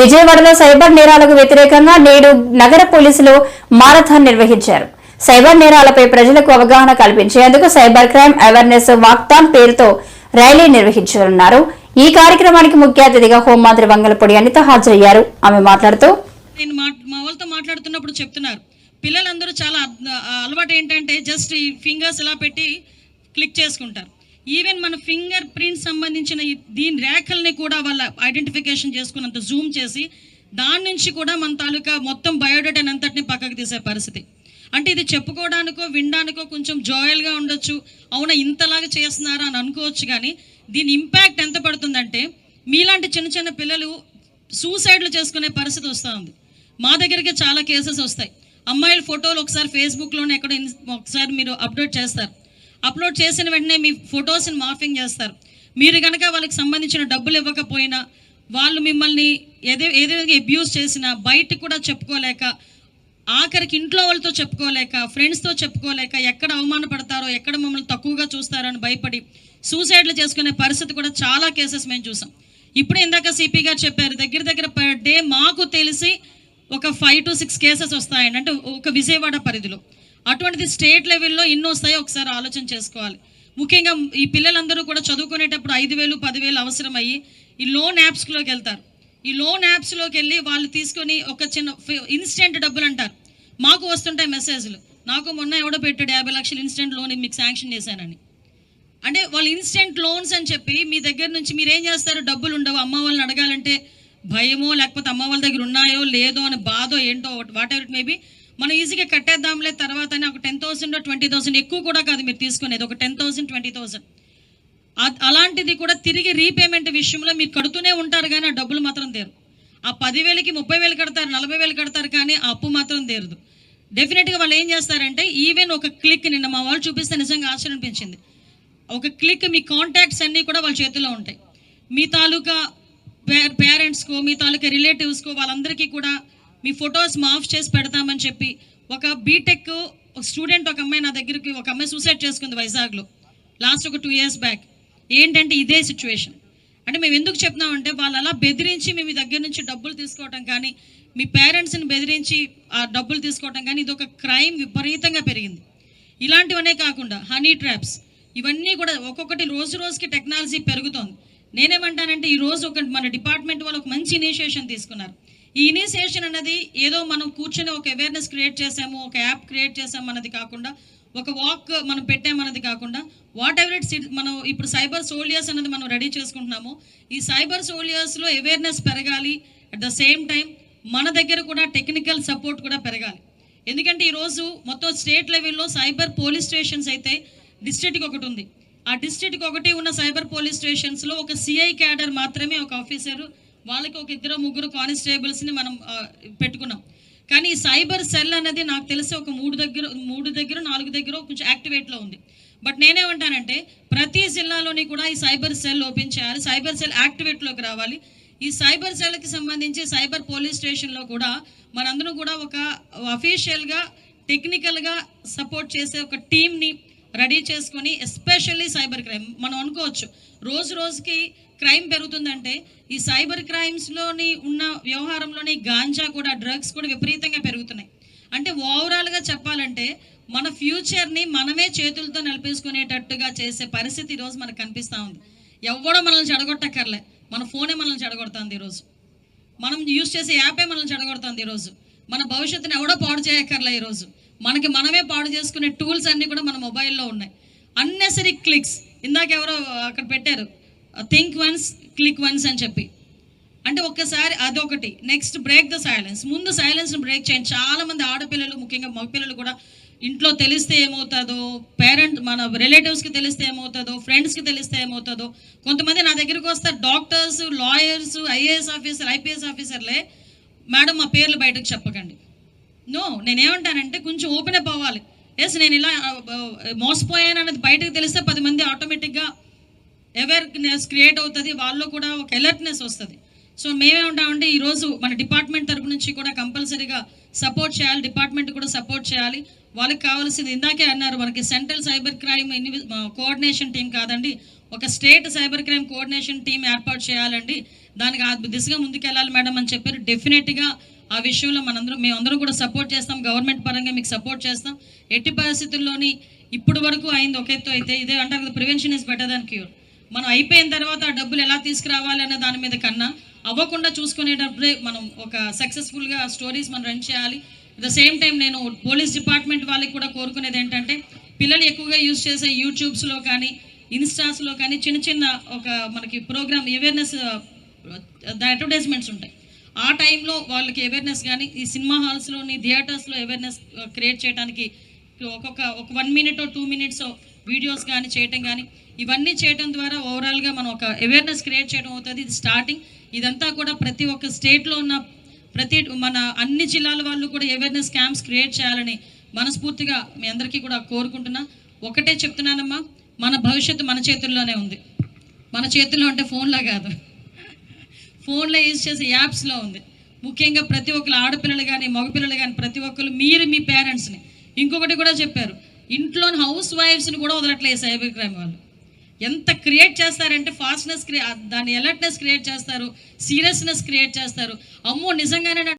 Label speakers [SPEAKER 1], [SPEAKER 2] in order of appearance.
[SPEAKER 1] విజయవాడలో సైబర్ నేరాలకు వ్యతిరేకంగా నేడు నగర పోలీసులు మారథాన్ నిర్వహించారు. సైబర్ నేరాలపై ప్రజలకు అవగాహన కల్పించేందుకు సైబర్ క్రైమ్ అవేర్నెస్ వాక్థాన్ పేరుతో ర్యాలీ నిర్వహించనున్నారు. ఈ కార్యక్రమానికి ముఖ్య అతిథిగా హోంమంత్రి వంగలపొడి అనిత హాజరయ్యారు. ఆమె మాట్లాడుతూ
[SPEAKER 2] నేను మా వాళ్ళతో మాట్లాడుతున్నప్పుడు చెప్తున్నారు. పిల్లలందరూ చాలా అలవాటు ఏంటంటే జస్ట్ ఈ ఫింగర్స్ ఇలా పెట్టి క్లిక్ చేసుకుంటారు. ఈవెన్ మన ఫింగర్ ప్రింట్ సంబంధించిన దీని రేఖల్ని కూడా వాళ్ళ ఐడెంటిఫికేషన్ చేసుకున్నంత జూమ్ చేసి దాని నుంచి కూడా మన తాలూకా మొత్తం బయోడేటాని అంతటిని పక్కకు తీసే పరిస్థితి. అంటే ఇది చెప్పుకోవడానికో వినడానికో కొంచెం జాయల్గా ఉండొచ్చు. అవునా ఇంతలాగా చేస్తున్నారా అని అనుకోవచ్చు కానీ దీని ఇంపాక్ట్ ఎంత పడుతుందంటే మీలాంటి చిన్న చిన్న పిల్లలు సూసైడ్లు చేసుకునే పరిస్థితి వస్తూ ఉంది. మా దగ్గరికి చాలా కేసెస్ వస్తాయి. అమ్మాయిల ఫోటోలు ఒకసారి ఫేస్బుక్లోనే ఎక్కడ ఒకసారి మీరు అప్డేట్ చేస్తారు. అప్లోడ్ చేసిన వెంటనే మీ ఫొటోస్ని మార్ఫింగ్ చేస్తారు. మీరు కనుక వాళ్ళకి సంబంధించిన డబ్బులు ఇవ్వకపోయినా వాళ్ళు మిమ్మల్ని ఏదే ఏదో అబ్యూస్ చేసినా బయటకు కూడా చెప్పుకోలేక ఆఖరికి ఇంట్లో వాళ్ళతో చెప్పుకోలేక ఫ్రెండ్స్తో చెప్పుకోలేక ఎక్కడ అవమానపడతారో ఎక్కడ మమ్మల్ని తక్కువగా చూస్తారో అని భయపడి సూసైడ్లు చేసుకునే పరిస్థితి కూడా చాలా కేసెస్ మేము చూసాం. ఇప్పుడు ఇందాక సిపి గారు చెప్పారు దగ్గర దగ్గర పర్ డే మాకు తెలిసి ఒక ఫైవ్ టు సిక్స్ కేసెస్ వస్తాయండి అంటే ఒక విజయవాడ పరిధిలో. అటువంటిది స్టేట్ లెవెల్లో ఎన్నో వస్తాయో ఒకసారి ఆలోచన చేసుకోవాలి. ముఖ్యంగా ఈ పిల్లలందరూ కూడా చదువుకునేటప్పుడు ఐదు వేలు పదివేలు అవసరమయ్యి ఈ లోన్ యాప్స్లోకి వెళ్తారు. ఈ లోన్ యాప్స్లోకి వెళ్ళి వాళ్ళు తీసుకొని ఒక చిన్న ఇన్స్టెంట్ డబ్బులు అంటారు. మాకు వస్తుంటాయి మెసేజ్లు. నాకు మొన్న ఎవడో పెట్టాడు యాభై లక్షలు ఇన్స్టెంట్ లోన్ మీకు శాంక్షన్ చేశానని. అంటే వాళ్ళు ఇన్స్టెంట్ లోన్స్ అని చెప్పి మీ దగ్గర నుంచి మీరు ఏం చేస్తారు? డబ్బులు ఉండవు. అమ్మ వాళ్ళని అడగాలంటే భయమో లేకపోతే అమ్మ వాళ్ళ దగ్గర ఉన్నాయో లేదో అని బాధో ఏంటో వాట్ ఎవర్ ఇట్ మేబీ మనం ఈజీగా కట్టేద్దాంలే తర్వాత ఒక టెన్ థౌసండ్ ట్వంటీ థౌసండ్ ఎక్కువ కూడా కాదు మీరు తీసుకునేది ఒక టెన్ థౌసండ్ ట్వంటీ థౌసండ్ అలాంటిది కూడా తిరిగి రీపేమెంట్ విషయంలో మీరు కడుతూనే ఉంటారు కానీ ఆ డబ్బులు మాత్రం తీరు. ఆ పదివేలకి ముప్పై వేలు కడతారు నలభై వేలు కడతారు కానీ ఆ అప్పు మాత్రం తీరదు. డెఫినెట్గా వాళ్ళు ఏం చేస్తారంటే ఈవెన్ ఒక క్లిక్ నిన్న మా వాళ్ళు చూపిస్తే నిజంగా ఆశ్చర్యం అనిపించింది. ఒక క్లిక్ మీ కాంటాక్ట్స్ అన్నీ కూడా వాళ్ళ చేతిలో ఉంటాయి. మీ తాలూకా పేరెంట్స్కో మీ తాలూకా రిలేటివ్స్కో వాళ్ళందరికీ కూడా మీ ఫొటోస్ మాఫ్ చేసి పెడతామని చెప్పి ఒక బీటెక్ స్టూడెంట్ ఒక అమ్మాయి నా దగ్గరికి ఒక అమ్మాయి సూసైడ్ చేసుకుంది వైజాగ్లో. లాస్ట్ ఒక టూ ఇయర్స్ బ్యాక్ ఏంటంటే ఇదే సిచ్యువేషన్ అంటే మేము ఎందుకు చెప్తున్నామంటే వాళ్ళు అలా బెదిరించి మేము మీ దగ్గర నుంచి డబ్బులు తీసుకోవటం కానీ మీ పేరెంట్స్ని బెదిరించి ఆ డబ్బులు తీసుకోవటం కానీ ఇది ఒక క్రైమ్ విపరీతంగా పెరిగింది. ఇలాంటివనే కాకుండా హనీ ట్రాప్స్ ఇవన్నీ కూడా ఒక్కొక్కటి రోజు రోజుకి టెక్నాలజీ పెరుగుతోంది. నేనేమంటానంటే ఈ రోజు ఒక మన డిపార్ట్మెంట్ వాళ్ళు ఒక మంచి ఇనిషియేషన్ తీసుకున్నారు. ఈ ఇనిషియేషన్ అనేది ఏదో మనం కూర్చొని ఒక అవేర్నెస్ క్రియేట్ చేసాము ఒక యాప్ క్రియేట్ చేసాము అన్నది కాకుండా ఒక వాక్ మనం పెట్టామన్నది కాకుండా వాట్ ఎవర్ ఇట్స్ మనం ఇప్పుడు సైబర్ సోల్జర్స్ అనేది మనం రెడీ చేసుకుంటున్నాము. ఈ సైబర్ సోల్జర్స్లో అవేర్నెస్ పెరగాలి. అట్ ద సేమ్ టైం మన దగ్గర కూడా టెక్నికల్ సపోర్ట్ కూడా పెరగాలి. ఎందుకంటే ఈరోజు మొత్తం స్టేట్ లెవెల్లో సైబర్ పోలీస్ స్టేషన్స్ అయితే డిస్ట్రిక్ట్కి ఒకటి ఉంది. ఆ డిస్ట్రిక్ట్కి ఒకటి ఉన్న సైబర్ పోలీస్ స్టేషన్స్లో ఒక సిఐ క్యాడర్ మాత్రమే ఒక ఆఫీసరు వాళ్ళకి ఒక ఇద్దరు ముగ్గురు కానిస్టేబుల్స్ని మనం పెట్టుకున్నాం. కానీ సైబర్ సెల్ అనేది నాకు తెలిసి ఒక మూడు దగ్గర మూడు దగ్గర నాలుగు దగ్గర కొంచెం యాక్టివేట్లో ఉంది. బట్ నేనేమంటానంటే ప్రతి జిల్లాలోని కూడా ఈ సైబర్ సెల్ ఓపెన్ చేయాలి సైబర్ సెల్ యాక్టివేట్లోకి రావాలి. ఈ సైబర్ సెల్కి సంబంధించి సైబర్ పోలీస్ స్టేషన్లో కూడా మనందరం కూడా ఒక అఫీషియల్గా టెక్నికల్గా సపోర్ట్ చేసే ఒక టీంని రెడీ చేసుకొని ఎస్పెషల్లీ సైబర్ క్రైమ్. మనం అనుకోవచ్చు రోజు రోజుకి క్రైమ్ పెరుగుతుందంటే ఈ సైబర్ క్రైమ్స్లోని ఉన్న వ్యవహారంలోని గాంజా కూడా డ్రగ్స్ కూడా విపరీతంగా పెరుగుతున్నాయి. అంటే ఓవరాల్గా చెప్పాలంటే మన ఫ్యూచర్ని మనమే చేతులతో నిలిపేసుకునేటట్టుగా చేసే పరిస్థితి ఈరోజు మనకు కనిపిస్తూ ఉంది. ఎవడో మనల్ని చెడగొట్టక్కర్లే. మన ఫోనే మనల్ని చెడగొడుతుంది ఈరోజు. మనం యూజ్ చేసే యాపే మనల్ని చెడగొడుతుంది ఈరోజు. మన భవిష్యత్తుని ఎవడో పాడు చేయక్కర్లే ఈరోజు. మనకి మనమే పాడు చేసుకునే టూల్స్ అన్నీ కూడా మన మొబైల్లో ఉన్నాయి. Unnecessary clicks. ఇందాక ఎవరో అక్కడ పెట్టారు. థింక్ వన్స్ క్లిక్ వన్స్ అని చెప్పి. అంటే ఒక్కసారి అదొకటి. నెక్స్ట్ బ్రేక్ ద సైలెన్స్ ముందు సైలెన్స్ని బ్రేక్ చేయండి. చాలా మంది ఆడపిల్లలు ముఖ్యంగా మగపిల్లలు కూడా ఇంట్లో తెలిస్తే ఏమవుతుందో పేరెంట్ మన రిలేటివ్స్కి తెలిస్తే ఏమవుతుందో ఫ్రెండ్స్కి తెలిస్తే ఏమవుతుందో కొంతమంది నా దగ్గరికి వస్తారు doctors lawyers IAS officer IPS ఆఫీసర్లే madam మా పేర్లు బయటకు చెప్పకండి. నో నేనేమంటానంటే కొంచెం ఓపెన్ అప్ అవ్వాలి. ఎస్ నేను ఇలా మోసపోయాను అనేది బయటకు తెలిస్తే పది మంది ఆటోమేటిక్గా అవేర్నెస్ క్రియేట్ అవుతుంది వాళ్ళు కూడా ఒక అలర్ట్నెస్ వస్తుంది. సో మేమే ఉంటామంటే ఈరోజు మన డిపార్ట్మెంట్ తరపు నుంచి కూడా కంపల్సరీగా సపోర్ట్ చేయాలి డిపార్ట్మెంట్ కూడా సపోర్ట్ చేయాలి. వాళ్ళకి కావాల్సింది ఇందాకే అన్నారు మనకి central cyber crime coordination team కాదండి. ఒక state cyber crime coordination team ఏర్పాటు చేయాలండి. దానికి ఆ దిశగా ముందుకెళ్ళాలి మేడం అని చెప్పారు. డెఫినెట్గా ఆ విషయంలో మనందరం మేమందరం కూడా సపోర్ట్ చేస్తాం. గవర్నమెంట్ పరంగా మీకు సపోర్ట్ చేస్తాం. ఎట్టి పరిస్థితుల్లోని ఇప్పుడు వరకు అయింది ఒక ఎత్తు అయితే ఇదే అంటారు కదా prevention is better than cure మనం అయిపోయిన తర్వాత ఆ డబ్బులు ఎలా తీసుకురావాలి దాని మీద కన్నా అవ్వకుండా చూసుకునేటప్పుడే మనం ఒక సక్సెస్ఫుల్గా స్టోరీస్ మనం రన్ చేయాలి. అట్ ద సేమ్ టైం నేను పోలీస్ డిపార్ట్మెంట్ వాళ్ళకి కూడా కోరుకునేది ఏంటంటే పిల్లలు ఎక్కువగా యూజ్ చేసే యూట్యూబ్స్లో కానీ ఇన్స్టాస్లో కానీ చిన్న చిన్న ఒక మనకి ప్రోగ్రామ్ అవేర్నెస్ అడ్వర్టైజ్మెంట్స్ ఉంటాయి. ఆ టైంలో వాళ్ళకి అవేర్నెస్ కానీ ఈ సినిమా హాల్స్లోని థియేటర్స్లో అవేర్నెస్ క్రియేట్ చేయడానికి ఒక్కొక్క ఒక one minute two minutes videos కానీ చేయటం కానీ ఇవన్నీ చేయటం ద్వారా ఓవరాల్గా మనం ఒక అవేర్నెస్ క్రియేట్ చేయడం అవుతుంది. ఇది స్టార్టింగ్ ఇదంతా కూడా ప్రతి ఒక్క స్టేట్లో ఉన్న ప్రతి మన అన్ని జిల్లాల వాళ్ళు కూడా అవేర్నెస్ క్యాంప్స్ క్రియేట్ చేయాలని మనస్ఫూర్తిగా మీ అందరికీ కూడా కోరుకుంటున్నా. ఒకటే చెప్తున్నానమ్మా మన భవిష్యత్తు మన చేతుల్లోనే ఉంది. మన చేతుల్లో అంటే ఫోన్లో కాదు. ఫోన్లో యూజ్ చేసే యాప్స్లో ఉంది. ముఖ్యంగా ప్రతి ఒక్కరు ఆడపిల్లలు కానీ మగపిల్లలు కానీ ప్రతి ఒక్కరు మీరు మీ పేరెంట్స్ని ఇంకొకటి కూడా చెప్పారు. ఇంట్లోని హౌస్ వైఫ్స్ని కూడా వదలట్లేదు సైబర్ క్రైమ్ వాళ్ళు. ఎంత క్రియేట్ చేస్తారంటే ఫాస్ట్నెస్ క్రియే దాన్ని అలర్ట్నెస్ క్రియేట్ చేస్తారు సీరియస్నెస్ క్రియేట్ చేస్తారు. అమ్మో నిజంగానే